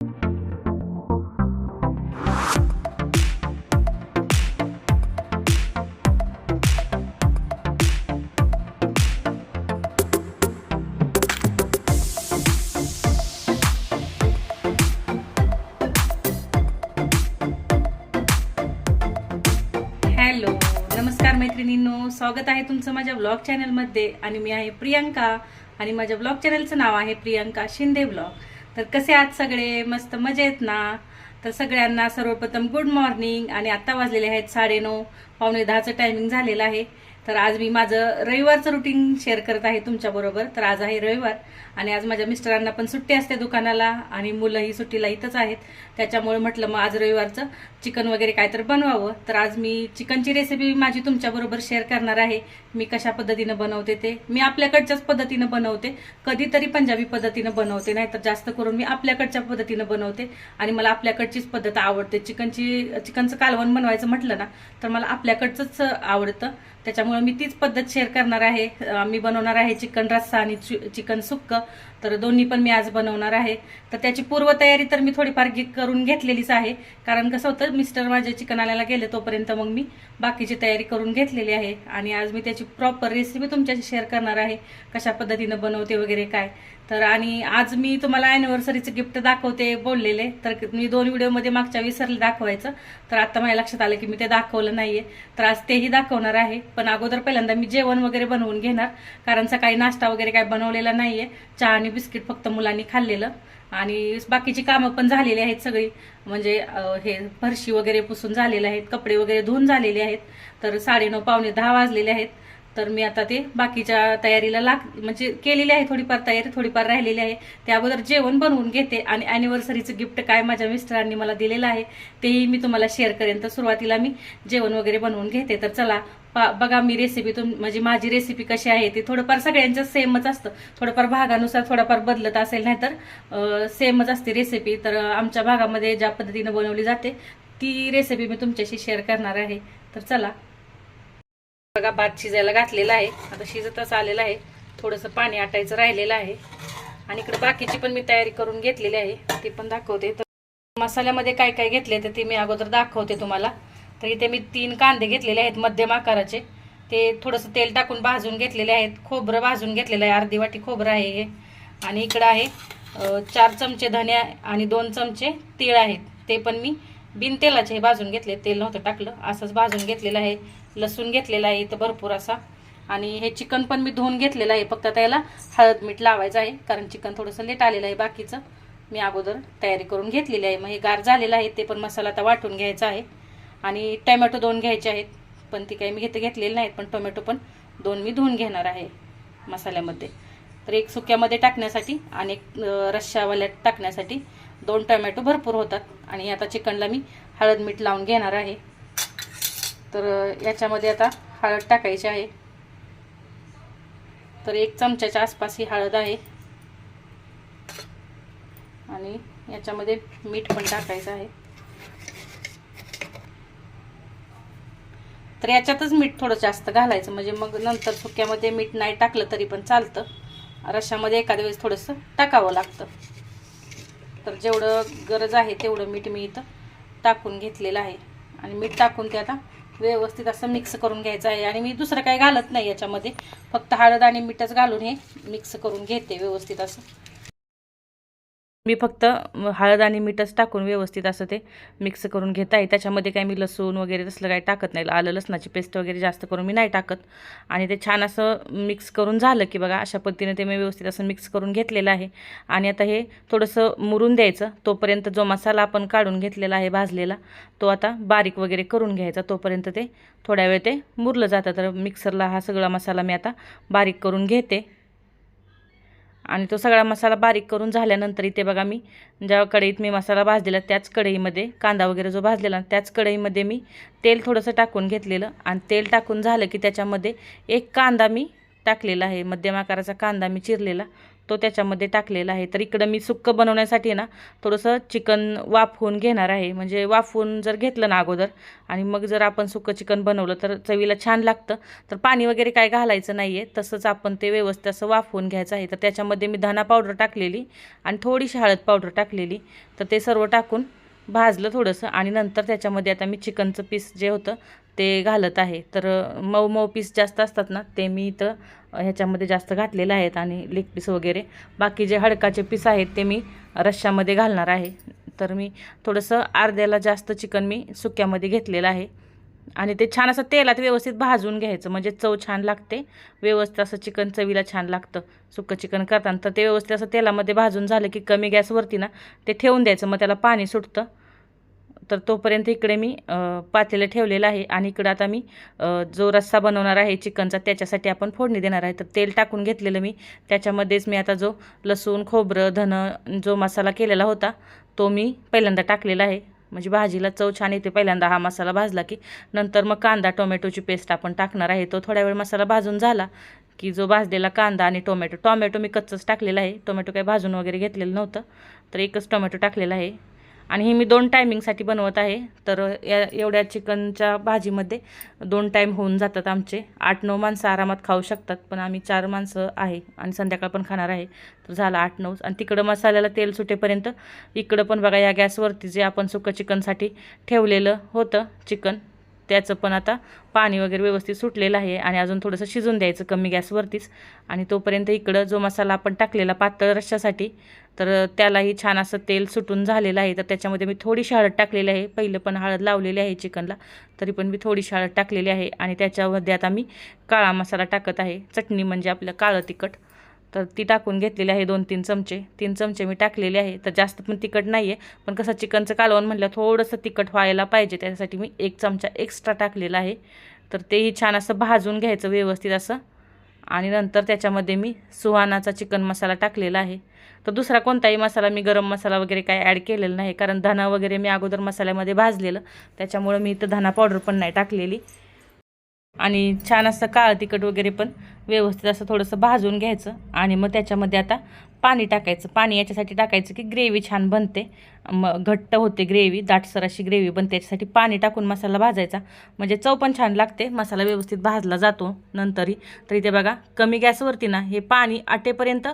Hello नमस्कार मैत्रिणींनो. स्वागत आहे तुमचं माझ्या ब्लॉग चॅनलमध्ये आणि मी आहे प्रियंका आणि माझ्या ब्लॉग चॅनलचं नाव आहे प्रियंका शिंदे ब्लॉग तर कसे आहात सगळे? मस्त मजेत ना? तर सगळ्यांना सर्वप्रथम गुड मॉर्निंग आणि आता वाजलेले आहेत साडेनऊ. पावणे दहाचं टायमिंग झालेलं आहे. तर आज मी माझं रविवारचं रुटीन शेअर करत आहे तुमच्याबरोबर तर आज आहे रविवार आणि आज माझ्या मिस्टरांना पण सुट्टी असते दुकानाला आणि मुलंही सुट्टीला इथंच आहेत. त्याच्यामुळे म्हटलं मग आज रविवारचं चिकन वगैरे काय तर बनवावं. तर आज मी चिकनची रेसिपी माझी तुमच्याबरोबर शेअर करणार आहे. मी कशा पद्धतीनं बनवते ते. मी आपल्याकडच्याच पद्धतीनं बनवते. कधीतरी पंजाबी पद्धतीनं बनवते. नाही तर जास्त करून मी आपल्याकडच्या पद्धतीनं बनवते. आणि मला आपल्याकडचीच पद्धत आवडते. चिकनची चिकनचं कालवण बनवायचं म्हटलं ना तर मला आपल्याकडचंच आवडतं. त्याच्यामुळे मी तीच पद्धत शेअर करणार आहे. मी बनवणार आहे चिकन रस्सा आणि चिकन सुक्क. तर दोन्ही पण मी आज बनवणार आहे. तर त्याची पूर्वतयारी तर मी थोडीफार घे- करून घेतलेलीच आहे. कारण कसं होतं मिस्टर माझ्या चिकन आणायला गेले तोपर्यंत मग मी बाकीची तयारी करून घेतलेली आहे. आणि आज मी त्याची प्रॉपर रेसिपी तुमच्याशी शेअर करणार आहे. कशा पद्धतीनं बनवते वगैरे काय. तर आणि आज मी तुम्हाला अॅनिव्हर्सरीचं गिफ्ट दाखवते बोललेले. तर मी दोन व्हिडिओमध्ये मागच्या विसरले दाखवायचं. तर आता माझ्या लक्षात आलं की मी ते दाखवलं नाहीये. तर आज तेही दाखवणार आहे. पण अगोदर पहिल्यांदा मी जेवण वगैरे बनवून घेणार. कारण सकाळी नाश्ता वगैरे काय बनवलेला नाहीये. चहा आणि बिस्किट फक्त मुलांनी खाल्लेलं. आणि बाकीची कामं पण झालेली आहेत सगळी. म्हणजे हे फरशी वगैरे पुसून झालेले आहेत. कपडे वगैरे धुवून झालेले आहेत. तर साडेनऊ पावणे दहा वाजलेले आहेत. तर मी आता ते बाकीच्या तयारीला लाग म्हणजे केलेली आहे थोडीफार तयारी थोडीफार राहिलेली आहे. त्या अगोदर जेवण बनवून घेते आणि अॅनिव्हर्सरीचं गिफ्ट काय माझ्या मिस्टरांनी मला दिलेलं आहे तेही मी तुम्हाला शेअर करेन. तर सुरुवातीला मी जेवण वगैरे बनवून घेते. तर चला पा- बघा मी रेसिपी तुम म्हणजे माझी रेसिपी कशी आहे ती थोडंफार सगळ्यांचं सेमच असतं. थोडंफार भागानुसार थोडंफार बदलत असेल नाही तर सेमच असते रेसिपी तर आमच्या भागामध्ये ज्या पद्धतीनं बनवली जाते ती रेसिपी मी तुमच्याशी शेअर करणार आहे. तर चला बघा भात शिजायला घातलेला आहे. आता शिजतच आलेला आहे. थोडंसं पाणी आटायचं राहिलेलं आहे. आणि इकडे बाकीची पण मी तयारी करून घेतलेली आहे. ती पण दाखवते. तर मसाल्यामध्ये काय काय घेतले तर ते मी अगोदर दाखवते तुम्हाला. तर इथे मी तीन कांदे घेतलेले आहेत मध्यम आकाराचे. ते थोडंसं तेल टाकून भाजून घेतलेले आहेत. खोबरं भाजून घेतलेलं आहे. अर्धी वाटी खोबरं आहे हे. आणि इकडं आहे चार चमचे धने आणि दोन चमचे तीळ आहेत. ते पण मी बिन तेलाचे हे भाजून घेतले तेल नव्हतं टाकलं असंच भाजून घेतलेलं आहे लसूण घेतलेला आहे इथं भरपूर असा. आणि हे चिकन पण मी धुवून घेतलेलं आहे फक्त त्याला हळद मीठ लावायचं आहे कारण चिकन थोडंसं लेट आलेलं आहे बाकीचं. मी अगोदर तयारी करून घेतलेली आहे. मग हे गार झालेलं आहे ते पण मसाला आता वाटून घ्यायचा आहे. आणि टोमॅटो दोन घ्यायचे आहेत पण ती काही मी घेते घेतलेली नाहीत पण टोमॅटो पण दोन मी धुवून घेणार आहे मसाल्यामध्ये. तर एक सुक्यामध्ये टाकण्यासाठी आणि एक अं, रश्शावाल्यात टाकण्यासाठी दोन टोमॅटो भरपूर होतात. आणि आता चिकनला मी हळद मीठ लावून घेणार आहे. तर याच्यामध्ये आता हळद टाकायची आहे. तर एक चमच्याच्या आसपास ही हळद आहे. आणि याच्यामध्ये मीठ पण टाकायचं आहे. तर याच्यातच मीठ थोडं जास्त घालायचं. म्हणजे मग नंतर सुक्यामध्ये मीठ नाही टाकलं तरी पण चालतं. रशामध्ये एखाद्या वेळेस थोडंसं टाकावं लागतं. तर जेवढं गरज आहे तेवढं मीठ मी इथं टाकून घेतलेलं आहे. आणि मीठ टाकून ते आता व्यवस्थित असं मिक्स करून घ्यायचं आहे. आणि मी दुसरं काही घालत नाही याच्यामध्ये. फक्त हळद आणि मीठच घालून हे मिक्स करून घेते व्यवस्थित असं. मी फक्त हळद आणि मीठच टाकून व्यवस्थित असं ते मिक्स करून घेत आहे. त्याच्यामध्ये काही मी लसूण वगैरे तसलं काही टाकत नाही. आलं लसणाची पेस्ट वगैरे जास्त करून मी नाही टाकत. आणि ते छान असं मिक्स करून झालं की बघा अशा पद्धतीने ते मी व्यवस्थित असं मिक्स करून घेतलेलं आहे. आणि आता हे थोडंसं मुरून द्यायचं. तोपर्यंत जो मसाला आपण काढून घेतलेला आहे भाजलेला तो आता बारीक वगैरे करून घ्यायचा. तोपर्यंत ते थोड्या वेळ ते मुरलं जातं. तर मिक्सरला हा सगळा मसाला मी आता बारीक करून घेते. आणि तो सगळा मसाला बारीक करून झाल्यानंतर इथे बघा मी ज्या कढईत मी मसाला भाजलेला त्याच कढईमध्ये कांदा वगैरे जो भाजलेला त्याच कढईमध्ये मी तेल थोडंसं टाकून घेतलेलं. आणि तेल टाकून झालं की त्याच्यामध्ये एक कांदा मी टाकलेला आहे मध्यम आकाराचा कांदा मी चिरलेला. तो त्याच्यामध्ये टाकलेला आहे. तर इकडं मी सुक्कं बनवण्यासाठी ना थोडंसं चिकन वाफवून घेणार आहे. म्हणजे वाफवून जर घेतलं ना अगोदर आणि मग जर आपण सुक्कं चिकन बनवलं तर चवीला छान लागतं. तर पाणी वगैरे काय घालायचं नाही आहे तसंच आपण ते व्यवस्थित असं वाफवून घ्यायचं आहे. तर त्याच्यामध्ये मी धना पावडर टाकलेली आणि थोडीशी हळद पावडर टाकलेली. तर ते सर्व टाकून भाजलं थोडंसं आणि नंतर त्याच्यामध्ये आता मी चिकनचं पीस जे होतं ते घालत आहे. तर मऊ मऊ पीस जास्त असतात ना ते मी इथं ह्याच्यामध्ये जास्त घातलेलं आहेत आणि लेग पीस वगैरे. बाकी जे हडकाचे पीस आहेत ते मी रश्श्यामध्ये घालणार आहे. तर मी थोडंसं अर्ध्याला जास्त चिकन मी सुक्यामध्ये घेतलेलं आहे. आणि ते छान असं तेलात व्यवस्थित भाजून घ्यायचं. म्हणजे चव छान लागते. व्यवस्थित असं चिकन चवीला छान लागतं. सुकं चिकन करताना. तर ते व्यवस्थित असं तेलामध्ये भाजून झालं की कमी गॅसवरती ना ते ठेवून द्यायचं. मग त्याला पाणी सुटतं. तर तोपर्यंत इकडे मी पातेलं ठेवलेलं आहे आणि इकडं आता मी जो रस्सा बनवणार आहे चिकनचा त्याच्यासाठी आपण फोडणी देणार आहे. तर तेल टाकून घेतलेलं मी. त्याच्यामध्येच मी आता जो लसूण खोबरं धन जो मसाला केलेला होता तो मी पहिल्यांदा टाकलेला आहे. म्हणजे भाजीला चव छान येते पहिल्यांदा हा मसाला भाजला की नंतर मग कांदा टोमॅटोची पेस्ट आपण टाकणार आहे. तो थोड्या वेळ मसाला भाजून झाला की जो भाजलेला कांदा आणि टोमॅटो टोमॅटो मी कच्चंच टाकलेला आहे. टोमॅटो काही भाजून वगैरे घेतलेलं नव्हतं. तर एकच टोमॅटो टाकलेला आहे. आणि हे मी दोन टायमिंगसाठी बनवत आहे. तर या एवढ्या चिकनच्या भाजीमध्ये दोन टाईम होऊन जातात आमचे. आठ नऊ माणसं आरामात खाऊ शकतात पण आम्ही चार माणसं आहे आणि संध्याकाळ पण खाणार आहे. तर झालं आठ नऊ. आणि तिकडं मसाल्याला तेल सुटेपर्यंत इकडं पण बघा या गॅसवरती जे आपण सुकं चिकनसाठी ठेवलेलं होतं चिकन त्याचं पण आता पाणी वगैरे व्यवस्थित सुटलेलं आहे आणि अजून थोडंसं शिजून द्यायचं कमी गॅसवरतीच. आणि तोपर्यंत इकडं जो मसाला आपण टाकलेला पातळ रश्श्यासाठी तर त्यालाही छान असं तेल सुटून झालेलं आहे. तर त्याच्यामध्ये मी थोडीशी हळद टाकलेली आहे. पहिलं पण हळद लावलेली आहे चिकनला तरी पण मी थोडीशी हळद टाकलेली आहे. आणि त्याच्यामध्ये आता मी काळा मसाला टाकत आहे. चटणी म्हणजे आपलं काळं तिखट. तर ती टाकून घेतलेली आहे दोन तीन चमचे. तीन चमचे मी टाकलेले आहे. तर जास्त पण तिखट नाही आहे पण कसं चिकनचं कालवण म्हटलं थोडंसं तिखट व्हायला पाहिजे. त्यासाठी मी एक चमचा एक्स्ट्रा टाकलेला आहे. तर तेही छान असं भाजून घ्यायचं व्यवस्थित असं. आणि नंतर त्याच्यामध्ये मी सुहानाचा चिकन मसाला टाकलेला आहे. तर दुसरा कोणताही मसाला मी गरम मसाला वगैरे काय ॲड केलेला नाही कारण धना वगैरे मी अगोदर मसाल्यामध्ये भाजलेलं. त्याच्यामुळं मी इथं धना पावडर पण नाही टाकलेली. आणि छान असं काळं तिखट वगैरे पण व्यवस्थित असं थोडंसं भाजून घ्यायचं आणि मग त्याच्यामध्ये आता पाणी टाकायचं. पाणी याच्यासाठी टाकायचं की ग्रेव्ही छान बनते. मग घट्ट होते ग्रेव्ही दाटसर अशी ग्रेव्ही बनते. त्याच्यासाठी पाणी टाकून मसाला भाजायचा. म्हणजे चव पण छान लागते. मसाला व्यवस्थित भाजला जातो नंतरही. तर इथे बघा कमी गॅसवरती ना हे पाणी आटेपर्यंत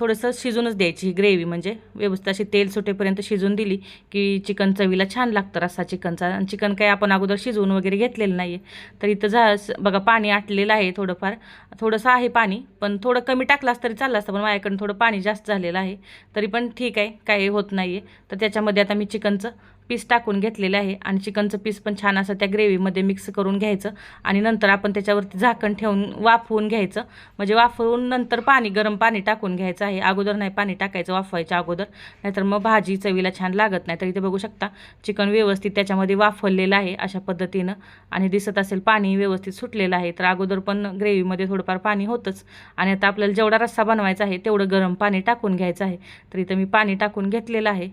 थोडंसं शिजूनच द्यायची ही ग्रेव्ही. म्हणजे व्यवस्थित अशी तेल सुटेपर्यंत शिजून दिली की चिकन चवीला छान लागतं रस्सा चिकनचा. आणि चिकन काही आपण अगोदर शिजवून वगैरे घेतलेलं नाही आहे तर इथं झा बघा पाणी आटलेलं आहे थोडंफार. थोडंसं आहे पाणी पण थोडं कमी टाकलास तरी चाललं असतं पण माझ्याकडून थोडं पाणी जास्त झालेलं आहे. तरी पण ठीक आहे काही होत नाही आहे तर त्याच्यामध्ये आता मी चिकनचं पीस टाकून घेतलेलं आहे आणि चिकनचं पीस पण छान असं त्या ग्रेव्हीमध्ये मिक्स करून घ्यायचं आणि नंतर आपण त्याच्यावरती झाकण ठेवून वाफवून घ्यायचं. म्हणजे वाफवून नंतर पाणी गरम पाणी टाकून घ्यायचं आहे. अगोदर नाही पाणी टाकायचं वाफवायच्या अगोदर. नाहीतर मग भाजी चवीला छान लागत नाही. तर इथे बघू शकता चिकन व्यवस्थित त्याच्यामध्ये वाफवलेलं आहे अशा पद्धतीनं आणि दिसत असेल पाणी व्यवस्थित सुटलेलं आहे. तर अगोदर पण ग्रेव्हीमध्ये थोडंफार पाणी होतंच आणि आता आपल्याला जेवढा रस्सा बनवायचा आहे तेवढं गरम पाणी टाकून घ्यायचं आहे. तर इथं मी पाणी टाकून घेतलेलं आहे.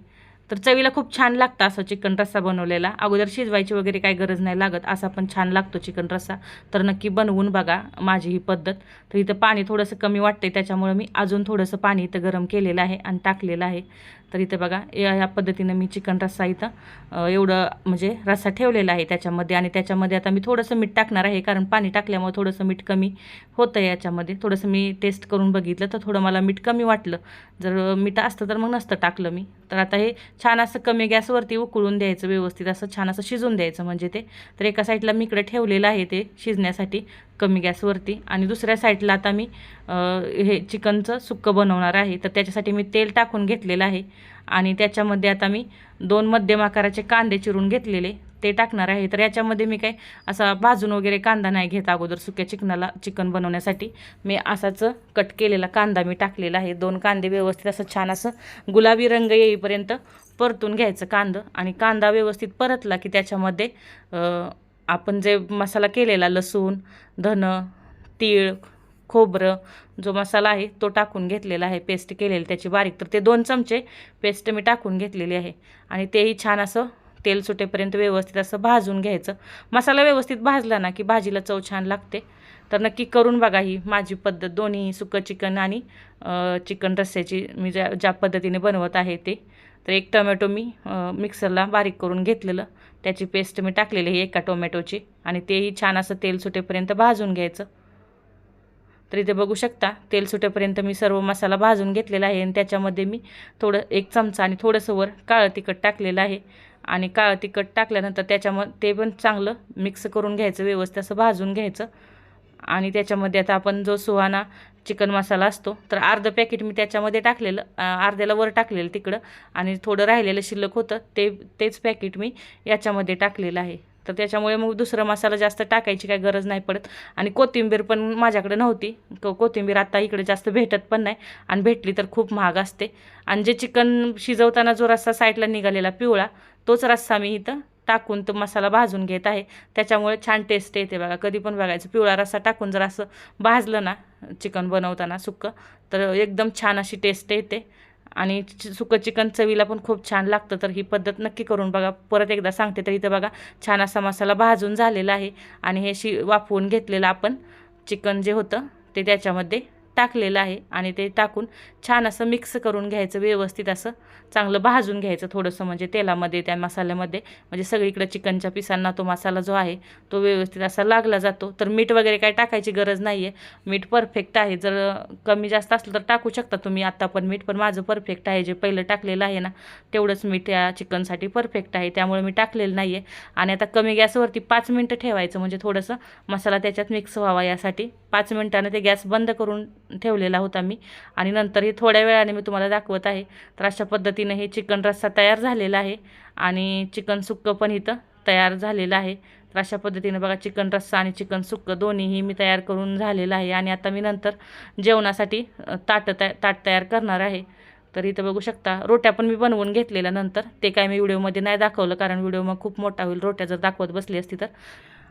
तर चवीला खूप छान लागतं असं चिकन रस्सा बनवलेला. अगोदर शिजवायची वगैरे काही गरज नाही लागत असा पण छान लागतो चिकन रस्सा. तर नक्की बनवून बघा माझी ही पद्धत. तर इथं पाणी थोडंसं कमी वाटते त्याच्यामुळं मी अजून थोडंसं पाणी इथं गरम केलेलं आहे आणि टाकलेलं आहे. तर इथं बघा या ह्या पद्धतीनं मी चिकन रस्सा इथं एवढं म्हणजे रस्सा ठेवलेला आहे त्याच्यामध्ये. आणि त्याच्यामध्ये आता मी थोडंसं मीठ टाकणार आहे कारण पाणी टाकल्यामुळे थोडंसं मीठ कमी होतं याच्यामध्ये. थोडंसं मी टेस्ट करून बघितलं तर थोडं मला मीठ कमी वाटलं. जर मीठ असतं तर मग नसतं टाकलं मी. तर आता हे छान असं कमी गॅसवरती उकळून द्यायचं व्यवस्थित असं छान असं शिजून द्यायचं म्हणजे ते. तर एका साईडला मी इकडे ठेवलेलं आहे ते शिजण्यासाठी. कमी गॅसवरती. आणि दुसऱ्या साईडला आता मी हे चिकनचं सुक्कं बनवणार आहे. तर त्याच्यासाठी मी तेल टाकून घेतलेलं आहे. आणि त्याच्यामध्ये आता मी दोन मध्यम आकाराचे कांदे चिरून घेतलेले ते टाकणार आहे. तर याच्यामध्ये मी काय असा भाजून वगैरे कांदा नाही घेत अगोदर सुक्या चिकनाला चिकन बनवण्यासाठी. मी असाच कट केलेला कांदा मी टाकलेला आहे. दोन कांदे व्यवस्थित असं छान असं गुलाबी रंग येईपर्यंत परतून घ्यायचं कांदं. आणि कांदा व्यवस्थित परतला की त्याच्यामध्ये आपण जे मसाला केलेला लसूण धन तीळ खोबरं जो मसाला आहे तो टाकून घेतलेला आहे पेस्ट केलेली त्याची बारीक. तर ते दोन चमचे पेस्ट मी टाकून घेतलेली आहे. आणि तेही छान असं तेल सुटेपर्यंत व्यवस्थित असं भाजून घ्यायचं. मसाला व्यवस्थित भाजला ना की भाजीला चव छान लागते. तर नक्की करून बघा ही माझी पद्धत. दोन्ही सुकं चिकन आणि चिकन रस्स्याची मी ज्या ज्या पद्धतीने बनवत आहे ते. तर एक टोमॅटो मी मिक्सरला बारीक करून घेतलेलं. त्याची पेस्ट मी टाकलेली आहे एका टोमॅटोची आणि तेही छान असं तेल सुटेपर्यंत भाजून घ्यायचं. तर इथे बघू शकता तेल सुटेपर्यंत मी सर्व मसाला भाजून घेतलेला आहे आणि त्याच्यामध्ये मी थोडं एक चमचा आणि थोडंसं वर काळं तिखट टाकलेलं आहे. आणि काळं तिखट टाकल्यानंतर त्याच्यामध्ये ते पण चांगलं मिक्स करून घ्यायचं व्यवस्थित असं भाजून घ्यायचं. आणि त्याच्यामध्ये आता आपण जो सुहाना चिकन मसाला असतो. तर अर्धं पॅकेट मी त्याच्यामध्ये टाकलेलं अर्ध्याला वर टाकलेलं तिकडं आणि थोडं राहिलेलं शिल्लक होतं. ते तेच पॅकेट मी याच्यामध्ये टाकलेलं आहे. तर त्याच्यामुळे मग दुसरा मसाला जास्त टाकायची काही गरज नाही पडत. आणि कोथिंबीर पण माझ्याकडे नव्हती. को कोथिंबीर आता इकडे जास्त भेटत पण नाही आणि भेटली तर खूप महाग असते. आणि जे चिकन शिजवताना जो रस्सा साईडला निघालेला पिवळा तोच रस्सा मी इथं टाकून तो मसाला भाजून घेत आहे. त्याच्यामुळे छान टेस्ट येते बघा. कधी पण बघायचं पिवळा रस्सा टाकून जर असं भाजलं ना चिकन बनवताना सुक्कं तर एकदम छान अशी टेस्ट येते. आणि सुकं चिकन चवीला पण खूप छान लागतं. तर ही पद्धत नक्की करून बघा. परत एकदा सांगते तर इथं बघा छान असा मसाला भाजून झालेला आहे. आणि हे शि वाफवून घेतलेलं आपण चिकन जे होतं ते त्याच्यामध्ये टाकलेलं आहे आणि ते टाकून छान असं मिक्स करून घ्यायचं व्यवस्थित असं चांगलं भाजून घ्यायचं थोडंसं म्हणजे तेलामध्ये त्या मसाल्यामध्ये. म्हणजे सगळीकडे चिकनच्या पिसांना तो मसाला जो आहे तो व्यवस्थित असा लागला जातो. तर मीठ वगैरे काय टाकायची गरज नाही आहे मीठ परफेक्ट आहे. जर कमी जास्त असलं तर टाकू शकता तुम्ही. आत्ता पण मीठ पण माझं परफेक्ट आहे. जे पहिलं टाकलेलं आहे ना तेवढंच मीठ या चिकनसाठी परफेक्ट आहे. त्यामुळे मी टाकलेलं नाही आहे आणि आता कमी गॅसवरती पाच मिनटं ठेवायचं. म्हणजे थोडंसं मसाला त्याच्यात मिक्स व्हावा यासाठी पाच मिनटानं ते गॅस बंद करून ठेवलेला होता मी. आणि नंतर हे थोड्या वेळाने मी तुम्हाला दाखवत आहे. तर अशा पद्धतीनं हे चिकन रस्सा तयार झालेला आहे. आणि चिकन सुक्कं पण इथं तयार झालेलं आहे. तर अशा पद्धतीनं बघा चिकन रस्सा आणि चिकन सुक्कं दोन्हीही मी तयार करून झालेलं आहे. आणि आता मी नंतर जेवणासाठी ताट ताटं तया ताट तयार करणार आहे. तर इथं बघू शकता रोट्या पण मी बनवून घेतलेल्या नंतर. ते काय मी व्हिडिओमध्ये नाही दाखवलं कारण व्हिडिओ मग खूप मोठा होईल. रोट्या जर दाखवत बसली असती तर.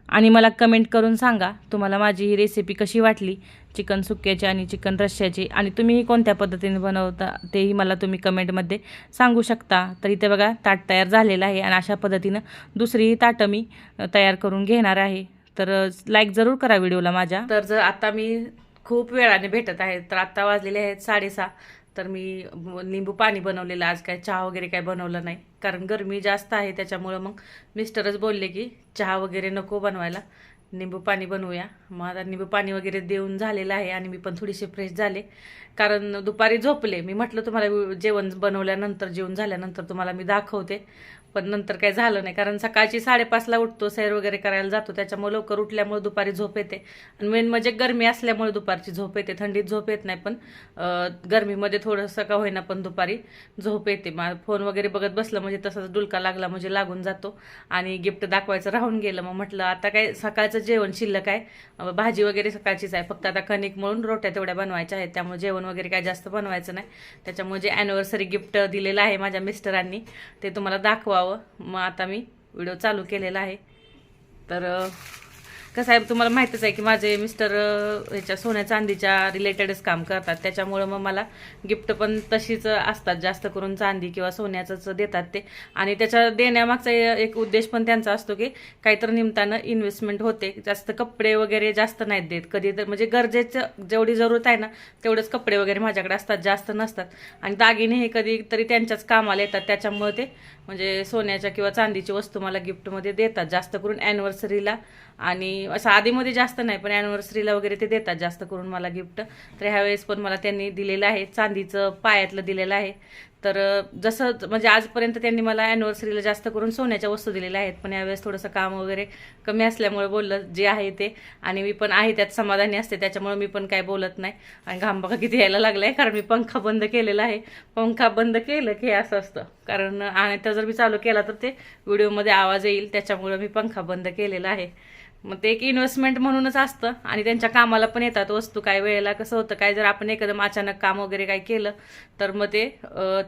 आणि मला कमेंट करून सांगा तुम्हाला माझी ही रेसिपी कशी वाटली? चिकन सुक्याची आणि चिकन रश्श्याची आणि तुम्हीही कोणत्या पद्धतीने बनवता तेही मला तुम्ही कमेंटमध्ये सांगू शकता. तर इथे बघा ताट तयार झालेलं आहे आणि अशा पद्धतीनं दुसरीही ताटं मी तयार करून घेणार आहे. तर लाईक जरूर करा व्हिडिओला माझ्या. तर जर आता मी खूप वेळाने भेटत आहे तर आत्ता वाजलेले आहेत साडेसहा. तर मी लिंबू पाणी बनवलेलं आज काय चहा वगैरे काय बनवलं नाही. कारण गरमी जास्त आहे त्याच्यामुळं मग मिस्टरच बोलले की चहा वगैरे नको बनवायला निंबू पाणी बनवूया. मग आता निंबू पाणी वगैरे देऊन झालेलं आहे आणि मी पण थोडीशी फ्रेश झाले. कारण दुपारी झोपले. मी म्हटलं तुम्हाला जेवण बनवल्यानंतर जेवण झाल्यानंतर तुम्हाला मी दाखवते. पण नंतर काही झालं नाही. कारण सकाळची साडेपाचला उठतो सैर वगैरे करायला जातो. त्याच्यामुळे लवकर उठल्यामुळे दुपारी झोप येते. आणि मेन म्हणजे गरमी असल्यामुळे दुपारची झोप येते. थंडीत झोप येत नाही पण गरमीमध्ये थोडंसं का होईना पण दुपारी झोप येते. मा फोन वगैरे बघत बसलं म्हणजे तसंच डुलका लागला म्हणजे लागून जातो. आणि गिफ्ट दाखवायचं राहून गेलं. मग म्हटलं आता काय सकाळचं जेवण शिल्लक आहे. भाजी वगैरे सकाळचीच आहे. फक्त आता कणिक म्हणून रोट्या तेवढ्या बनवायच्या आहेत. त्यामुळे जेवण वगैरे काय जास्त बनवायचं नाही. त्याच्यामुळे जे अॅनिव्हर्सरी गिफ्ट दिलेलं आहे माझ्या मिस्टरांनी ते तुम्हाला दाखवा. व्हावं मग आता मी व्हिडिओ चालू केलेला आहे. तर कसं आहे तुम्हाला माहितीच आहे की माझे मिस्टर ह्याच्या सोन्या चांदीच्या रिलेटेडच काम करतात. त्याच्यामुळं मग मला गिफ्ट पण तशीच असतात जास्त करून चांदी किंवा सोन्याचंच देतात ते. आणि त्याच्या देण्यामागचा एक उद्देश पण त्यांचा असतो की काहीतरी निमतानं इन्व्हेस्टमेंट होते. जास्त कपडे वगैरे जास्त नाहीत देत. कधी तर म्हणजे गरजेचं जेवढी जरूरत आहे ना तेवढेच कपडे वगैरे माझ्याकडे असतात जास्त नसतात. आणि दागिने हे कधी तरी त्यांच्याच कामाला येतात. त्याच्यामुळे ते म्हणजे सोन्याच्या किंवा चांदीची वस्तू मला गिफ्टमध्ये देतात. जास्त करून ॲनिव्हर्सरीला आणि असं आधीमध्ये जास्त नाही पण ॲनिव्हर्सरीला वगैरे ते देतात जास्त करून मला गिफ्ट तर ह्यावेळेस पण मला त्यांनी दिलेलं आहे चांदीचं पायातलं दिलेलं आहे. तर जसं म्हणजे आजपर्यंत त्यांनी मला ॲनिव्हर्सरीला जास्त करून सोन्याच्या वस्तू दिलेल्या आहेत. पण यावेळेस थोडंसं काम वगैरे कमी असल्यामुळे बोललं जे आहे ते. आणि मी पण आहे त्यात समाधानी असते त्याच्यामुळे मी पण काय बोलत नाही. आणि घाम बघा किती यायला लागलाय कारण मी पंखा बंद केलेला आहे. पंखा बंद केलं की हे असं असतं. कारण आणि तर जर मी चालू केला तर ते व्हिडिओमध्ये आवाज येईल त्याच्यामुळं मी पंखा बंद केलेला आहे. मग ते एक इन्व्हेस्टमेंट म्हणूनच असतं. आणि त्यांच्या कामाला पण येतात वस्तू काय वेळेला कसं होतं काय जर आपण एकदम अचानक काम वगैरे काय केलं तर मग ते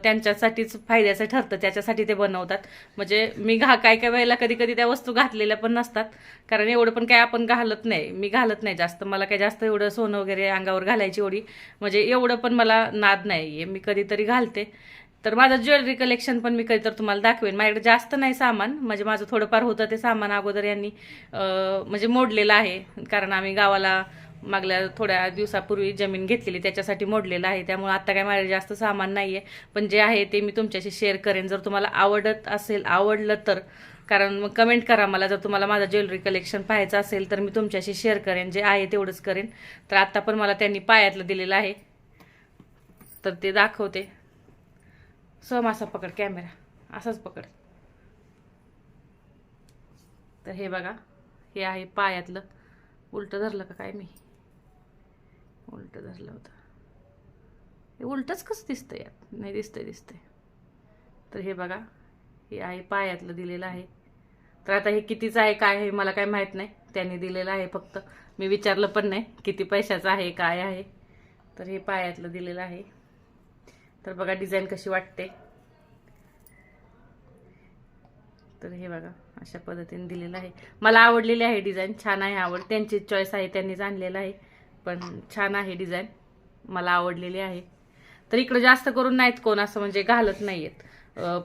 त्यांच्यासाठीच फायद्याचं ठरतं. त्याच्यासाठी ते बनवतात. म्हणजे मी घा काय काय वेळेला कधी कधी त्या वस्तू घातलेल्या पण नसतात. कारण एवढं पण काय आपण घालत नाही. मी घालत नाही जास्त. मला काय जास्त एवढं सोनं वगैरे अंगावर घालायची एवढी म्हणजे एवढं पण मला नाद नाही आहे मी कधीतरी घालते. तर माझं ज्वेलरी कलेक्शन पण मी कधी तर तुम्हाला दाखवेन. माझ्याकडे जास्त नाही सामान. म्हणजे माझं थोडंफार होतं ते सामान अगोदर यांनी म्हणजे मोडलेलं आहे. कारण आम्ही गावाला मागल्या थोड्या दिवसापूर्वी जमीन घेतलेली त्याच्यासाठी मोडलेलं आहे. त्यामुळे आता काय माझ्या जास्त सामान नाही आहे पण जे आहे ते मी तुमच्याशी शेअर करेन. जर तुम्हाला आवडत असेल आवडलं तर. कारण मग कमेंट करा मला. जर तुम्हाला माझं ज्वेलरी कलेक्शन पाहायचं असेल तर मी तुमच्याशी शेअर करेन. जे आहे तेवढंच करेन. तर आत्ता पण मला त्यांनी पायातलं दिलेलं आहे. तर ते दाखवते. सम असा पकड कॅमेरा असाच पकड तर हे बघा हे आहे पायातलं उलटं धरलं का काय मी उलटं धरलं होतं हे उलटंच कसं दिसतं यात नाही दिसतंय दिसतंय तर हे बघा हे आहे पायातलं दिलेलं आहे तर आता हे कितीचं आहे काय आहे मला काय माहीत नाही त्यांनी दिलेलं आहे फक्त मी विचारलं पण नाही किती पैशाचं आहे काय आहे तर हे पायातलं दिलेलं आहे तर बघा डिझाईन कशी वाटते. तर हे बघा अशा पद्धतीने दिलेलं आहे. मला आवडलेली आहे डिझाईन छान आहे आवड त्यांची चॉईस आहे त्यांनीच आणलेलं आहे पण छान आहे डिझाईन मला आवडलेली आहे. तर इकडं जास्त करून नाहीत कोण असं म्हणजे घालत नाहीयेत.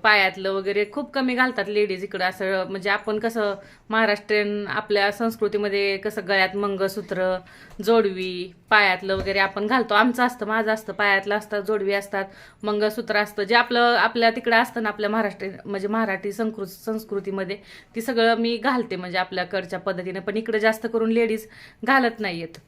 पायातलं वगैरे खूप कमी घालतात लेडीज इकडं. असं म्हणजे आपण कसं महाराष्ट्रीयन आपल्या संस्कृतीमध्ये कसं गळ्यात मंगळसूत्र जोडवी पायातलं वगैरे आपण घालतो. आमचं असतं माझं असतं पायातलं असतं जोडवी असतात मंगळसूत्र असतं. जे आपलं आपल्या तिकडं असतं ना आपल्या महाराष्ट्र म्हणजे मराठी संस्कृ संस्कृतीमध्ये ती सगळं मी घालते म्हणजे आपल्याकडच्या पद्धतीने. पण इकडं जास्त करून लेडीज घालत नाही आहेत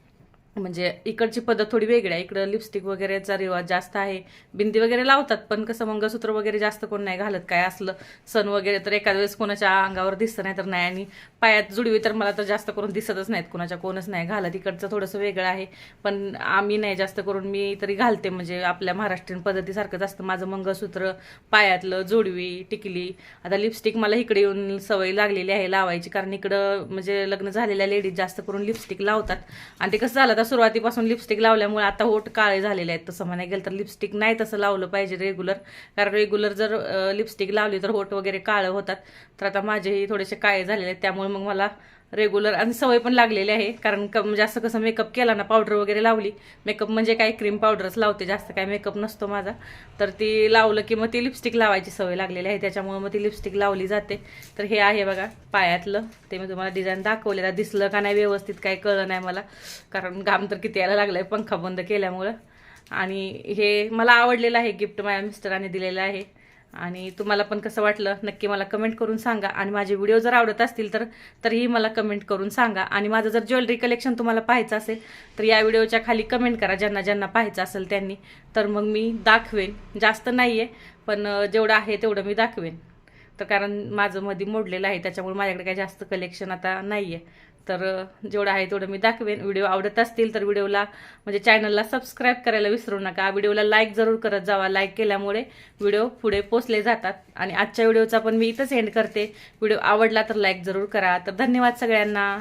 म्हणजे इकडची पद्धत थोडी वेगळी आहे. इकडं लिपस्टिक वगैरेचा रिवाज जास्त आहे. बिंदी वगैरे लावतात पण कसं मंगळसूत्र वगैरे जास्त कोण नाही घालत. काय असलं सण वगैरे तर एखाद्या वेळेस कोणाच्या अंगावर दिसतं नाही तर नाही. आणि पायात जुडवी तर मला तर जास्त करून दिसतच नाहीत. कोणाच्या कोणच नाही घालत. इकडचं थोडंसं वेगळं आहे. पण आम्ही नाही जास्त करून मी तरी घालते. म्हणजे आपल्या महाराष्ट्रीयन पद्धतीसारखंच असतं. माझं मंगळसूत्र पायातलं जोडवी टिकली. आता लिपस्टिक मला इकडे येऊन सवय लागलेली आहे लावायची. कारण इकडं म्हणजे लग्न झालेल्या लेडीज जास्त करून लिपस्टिक लावतात. आणि ते कसं झालं सुरुवातीपासून लिपस्टिक लावल्यामुळे आता होट काळे झालेले आहेत. तसं म्हणायला गेलं तर लिपस्टिक नाही तसं लावलं पाहिजे रेग्युलर कारण रेग्युलर जर लिपस्टिक लावली तर होट वगैरे काळं होतात. तर आता माझेही थोडेसे काळे झालेले आहेत. त्यामुळे मग मला रेग्युलर आणि सवय पण लागलेली आहे. कारण क म्हणजे जास्त कसं मेकअप केला ना पावडर वगैरे लावली. मेकअप म्हणजे काय? क्रीम पावडरच लावते. जास्त काय मेकअप नसतो माझा. तर ती लावलं की मग ती लिपस्टिक लावायची सवय लागलेली आहे. त्याच्यामुळे मग ती लिपस्टिक लावली जाते. तर हे आहे बघा पायातलं. ते मी तुम्हाला डिझाईन दाखवलेलं. दिसलं का नाही व्यवस्थित काय कळलं नाही मला. कारण घाम तर किती यायला लागलाय पंखा बंद केल्यामुळं. आणि हे मला आवडलेलं आहे. गिफ्ट माझ्या मिस्टरांनी दिलेलं आहे. आणि तुम्हाला पण कसं वाटलं नक्की मला कमेंट करून सांगा. आणि माझे व्हिडिओ जर आवडत असतील तर तरीही मला कमेंट करून सांगा. आणि माझं जर ज्वेलरी कलेक्शन तुम्हाला पाहायचं असेल तर या व्हिडिओच्या खाली कमेंट करा ज्यांना ज्यांना पाहायचं असेल त्यांनी. तर मग मी दाखवेन. जास्त नाही आहे पण जेवढं आहे तेवढं मी दाखवेन. तर कारण माझं मध्ये मोडलेलं आहे त्याच्यामुळे माझ्याकडे काही जास्त कलेक्शन आता नाही आहे तर जेवढं आहे तेवढं मी दाखवेन. व्हिडिओ आवडत असतील तर व्हिडिओला म्हणजे चॅनलला सबस्क्राईब करायला विसरू नका. व्हिडिओला लाईक जरूर करत जावा. लाईक केल्यामुळे व्हिडिओ पुढे पोचले जातात. आणि आजच्या व्हिडिओचा पण मी इथंच एंड करते. व्हिडिओ आवडला तर लाईक जरूर करा. तर धन्यवाद सगळ्यांना.